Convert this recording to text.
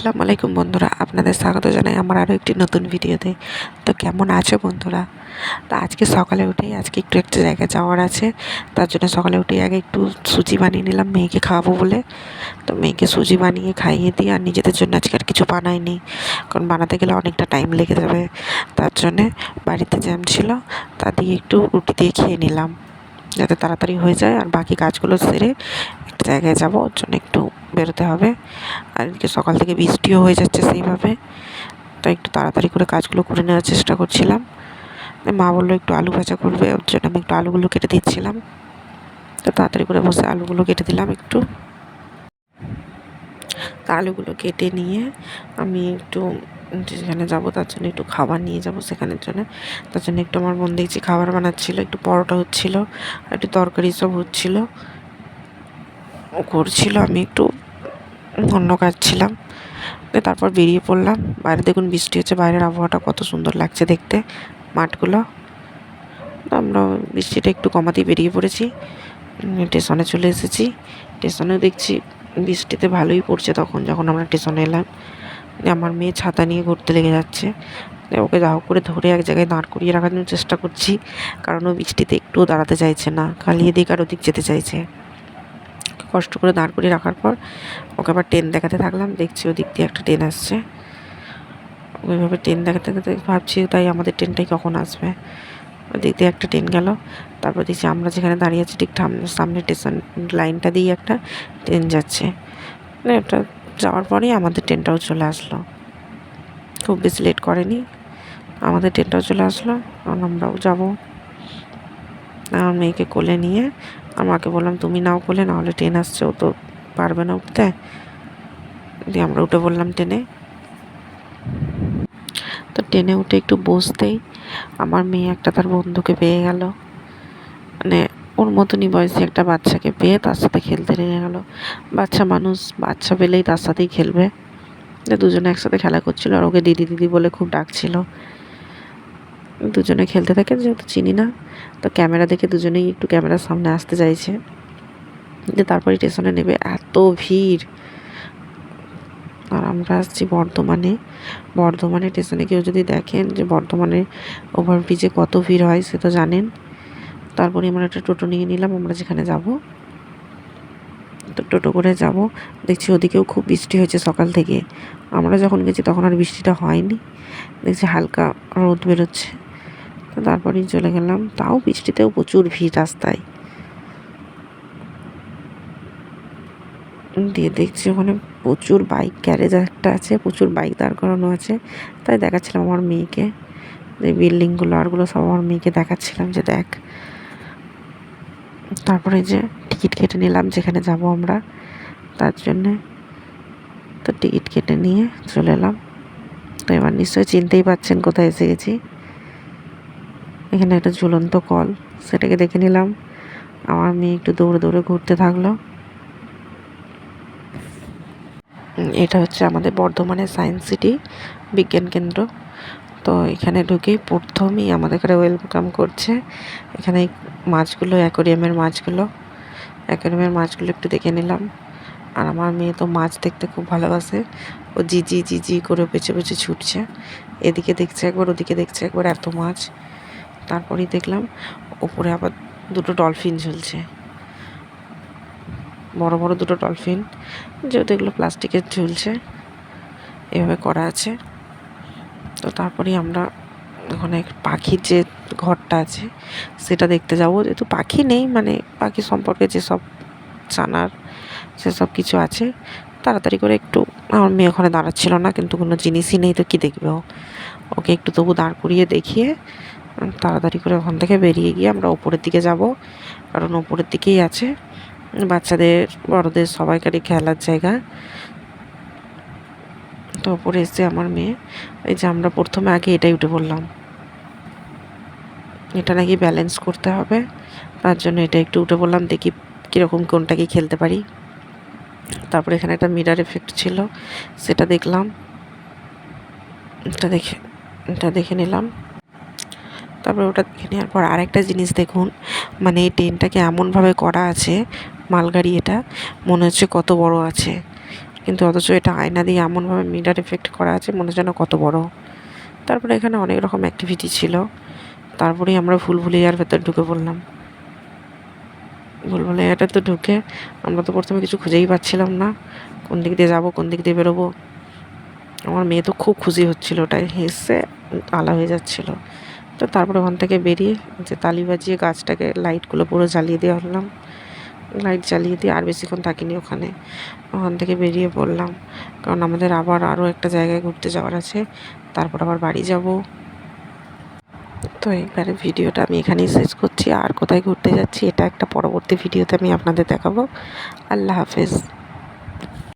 আসসালামু আলাইকুম বন্ধুরা, আপনাদের স্বাগত জানাই আমার আরও একটি নতুন ভিডিওতে। তো কেমন আছো বন্ধুরা? তো আজকে সকালে উঠেই আজকে একটু একটা জায়গায় যাওয়ার আছে। তার জন্য সকালে উঠেই আগে একটু সুজি বানিয়ে নিলাম, মেয়েকে খাওয়াবো বলে। তো মেয়েকে সুজি বানিয়ে খাইয়ে দিই, আর নিজেদের জন্য আজকে আর কিছু বানাইনি। কারণ বানাতে গেলে অনেকটা টাইম লেগে যাবে। তার জন্যে বাড়িতে জ্যাম ছিল তা দিয়ে একটু রুটি দিয়ে খেয়ে নিলাম। যাতে তাড়াতাড়ি হয়ে যায়। আর বাকি কাজগুলো সেরে একটা জায়গায় যাব, ওর জন্য একটু বেরোতে হবে। আর এদিকে সকাল থেকে বৃষ্টিও হয়ে যাচ্ছে সেইভাবে। তো একটু তাড়াতাড়ি করে কাজগুলো করে নেওয়ার চেষ্টা করছিলাম। মা বলল একটু আলু ভাজা করবে, ওর জন্য আমি একটু আলুগুলো কেটে দিচ্ছিলাম। তো তাড়াতাড়ি করে বসে আলুগুলো কেটে দিলাম একটু। আলুগুলো কেটে নিয়ে আমি একটু যেখানে যাব, তার জন্য একটু খাবার নিয়ে যাব সেখানের জন্য। তার জন্য একটু আমার বোন দেখছি খাবার বানাচ্ছিল, একটু পরোটা হচ্ছিল একটু তরকারি সব হচ্ছিল। করছিল, আমি একটু অন্য কাজ ছিলাম। তারপর বেরিয়ে পড়লাম। বাইরে দেখুন বৃষ্টি হচ্ছে, বাইরের আবহাওয়াটা কত সুন্দর লাগছে দেখতে, মাঠগুলো। আমরা বৃষ্টিটা একটু কমাতেই বেরিয়ে পড়েছি। স্টেশনে চলে এসেছি। স্টেশনেও দেখছি বৃষ্টিতে ভালোই পড়ছে তখন, যখন আমরা স্টেশনে এলাম। আমার মেয়ে ছাতা নিয়ে ঘুরতে লেগে যাচ্ছে। ওকে যা করে ধরে এক জায়গায় দাঁড় করিয়ে রাখার জন্য চেষ্টা করছি, কারণ ও বৃষ্টিতে একটুও দাঁড়াতে চাইছে না, খালি এদিক আর ওদিক যেতে চাইছে। কষ্ট করে দাঁড় করিয়ে রাখার পর ওকে আবার ট্রেন দেখাতে থাকলাম, দেখছি ওদিক দিয়ে একটা ট্রেন আসছে। ওইভাবে ট্রেন দেখাতে দেখাতে ভাবছি, তাই আমাদের ট্রেনটাই কখন আসবে? ওদিক দিয়ে একটা ট্রেন গেল, তারপর দেখছি আমরা যেখানে দাঁড়িয়ে আছি ঠিক সামনে স্টেশন লাইনটা দিয়ে একটা ট্রেন যাচ্ছে। মানে ওটা যাওয়ার পরেই আমাদের ট্রেনটাও চলে আসলো। খুব বেশি লেট করেনি। আমাদের ট্রেনটাও চলে আসলো। কারণ আমরাও যাব। আমার মেয়েকে কোলে নিয়ে আমাকে বললাম, তুমি নাও কোলে, নাহলে ট্রেন আসছে, ও তো পারবে না উঠতে। দিয়ে আমরা উঠে বললাম ট্রেনে। তো ট্রেনে উঠে একটু বসতেই আমার মেয়ে একটা তার বন্ধুকে পেয়ে গেল। মানে ওর মতনই বয়সী একটা বাচ্চাকে পেয়ে তার সাথে খেলতে লেগে গেল। বাচ্চা মানুষ, বাচ্চা পেলেই তার সাথেই খেলবে। দুজনে একসাথে খেলা করছিল আর ওকে দিদি দিদি বলে খুব ডাকছিল। দুজনে খেলতে থাকে, যেহেতু চিনি না, তো ক্যামেরা দেখে দুজনেই একটু ক্যামেরার সামনে আসতে চাইছে। দিয়ে তারপরে স্টেশনে নেবে এত ভিড়। আর আমরা আসছি বর্ধমানে। বর্ধমানে স্টেশনে কেউ যদি দেখেন যে বর্ধমানে ওভারব্রিজে কত ভিড় হয়, সে তো জানেন। তারপরে আমরা একটা টোটো নিয়ে নিলাম, আমরা যেখানে যাব। তো টোটো করে যাব। দেখছি ওদিকেও খুব বৃষ্টি হয়েছে সকাল থেকে। আমরা যখন গেছি তখন আর বৃষ্টিটা হয়নি। দেখছি হালকা রোদ বেরোচ্ছে। তো তারপরেই চলে গেলাম। তাও বৃষ্টিতেও প্রচুর ভিড় রাস্তায়। দিয়ে দেখছি ওখানে প্রচুর বাইক গ্যারেজ একটা আছে, প্রচুর বাইক দাঁড় করানো আছে। তাই দেখাচ্ছিলাম আমার মেয়েকে। যে বিল্ডিংগুলো আরগুলো সব আমার মেয়েকে দেখাচ্ছিলাম যে দেখ। তারপরে যে টিকিট কেটে নিলাম, যেখানে যাব আমরা, তার জন্যে তো টিকিট কেটে নিয়ে চলে এলাম। তো এবার নিশ্চয়ই চিনতেই পাচ্ছেন কোথায় এসে গেছি এখানে একটা ঝুলন্ত কল, সেটাকে দেখে নিলাম। আমার মেয়ে একটু দৌড়ে দৌড়ে ঘুরতে থাকল। এটা হচ্ছে আমাদের বর্ধমানের সায়েন্স সিটি বিজ্ঞান কেন্দ্র। তো এখানে ঢুকেই প্রথমেই আমাদের এখানে ওয়েলকাম করছে। এখানে মাছগুলো অ্যাকোরিয়ামের মাছগুলো। অ্যাকোরিয়ামের মাছগুলো একটু দেখে নিলাম। আর আমার মেয়ে তো মাছ দেখতে খুব ভালোবাসে। ও জি জি জি জি করে পেছে পেছে ছুটছে। এদিকে দেখছে একবার, ওদিকে দেখছে একবার এত মাছ। তারপরেই দেখলাম ওপরে আবার দুটো ডলফিন ঝুলছে। বড় বড় দুটো ডলফিন যেহেতু এগুলো প্লাস্টিকের ঝুলছে, এভাবে করা আছে। তো তারপরেই আমরা ওখানে পাখির যে ঘরটা আছে, সেটা দেখতে যাব। যেহেতু পাখি নেই মানে পাখি সম্পর্কে যেসব জানার, সেসব কিছু আছে, তাড়াতাড়ি করে একটু, আমার মেয়ে ওখানে দাঁড়াচ্ছিল না, কিন্তু কোনো জিনিসই নেই, তো কী দেখবে ও? ওকে একটু তবু দাঁড় করিয়ে দেখিয়ে, তাড়াতাড়ি করে ওখান থেকে বেরিয়ে গিয়ে আমরা ওপরের দিকে যাব। কারণ ওপরের দিকেই আছে বাচ্চাদের, বড়দের সবাইকারই খেলার জায়গা। তো ওপরে এসে আমার মেয়ে। এই যে আমরা প্রথমে আগে এটাই উঠে পড়লাম। এটা নাকি ব্যালেন্স করতে হবে। তার জন্য এটা একটু উঠে পড়লাম, দেখি কীরকম কোনটা কি খেলতে পারি। তারপরে এখানে একটা মিরার এফেক্ট ছিল, সেটা দেখলাম। এটা দেখে এটা দেখে নিলাম। তারপরে ওটা দেখে নেওয়ার পর আরেকটা জিনিস দেখুন মানে এই ট্রেনটাকে এমনভাবে করা আছে, মালগাড়ি এটা, মনে হচ্ছে কত বড় আছে। কিন্তু অথচ এটা আয়না দিয়ে এমনভাবে মিরার এফেক্ট করা আছে, মনে যেন কত বড়। তারপরে এখানে অনেক রকম অ্যাক্টিভিটি ছিল। তারপরেই আমরা ভুল ভুলিয়ার ভেতর ঢুকে পড়লাম। ভুল ভুলিয়াটা তো ঢুকে আমরা তো প্রথমে কিছু খুঁজেই পাচ্ছিলাম না। কোন দিক দিয়ে যাব, কোন দিক দিয়ে বেরোবো। আমার মেয়ে তো খুব খুশি হচ্ছিল, ওটাই হেসে আলা হয়ে যাচ্ছিল। তো তারপরে ওখান থেকে বেরিয়ে যে তালি বাজিয়ে গাছটাকে লাইটগুলো পুরো জ্বালিয়ে দেওয়া হলাম। লাইট জ্বালিয়ে দিয়ে আর বেশিক্ষণ থাকিনি ওখানে। ওখান থেকে বেরিয়ে পড়লাম। কারণ আমাদের আবার আরও একটা জায়গায় ঘুরতে যাওয়ার আছে। তারপর আবার বাড়ি যাব। তো এবারে ভিডিওটা আমি এখানেই শেষ করছি। আর কোথায় ঘুরতে যাচ্ছি, এটা একটা পরবর্তী ভিডিওতে আমি আপনাদের দেখাবো। আল্লাহ হাফেজ।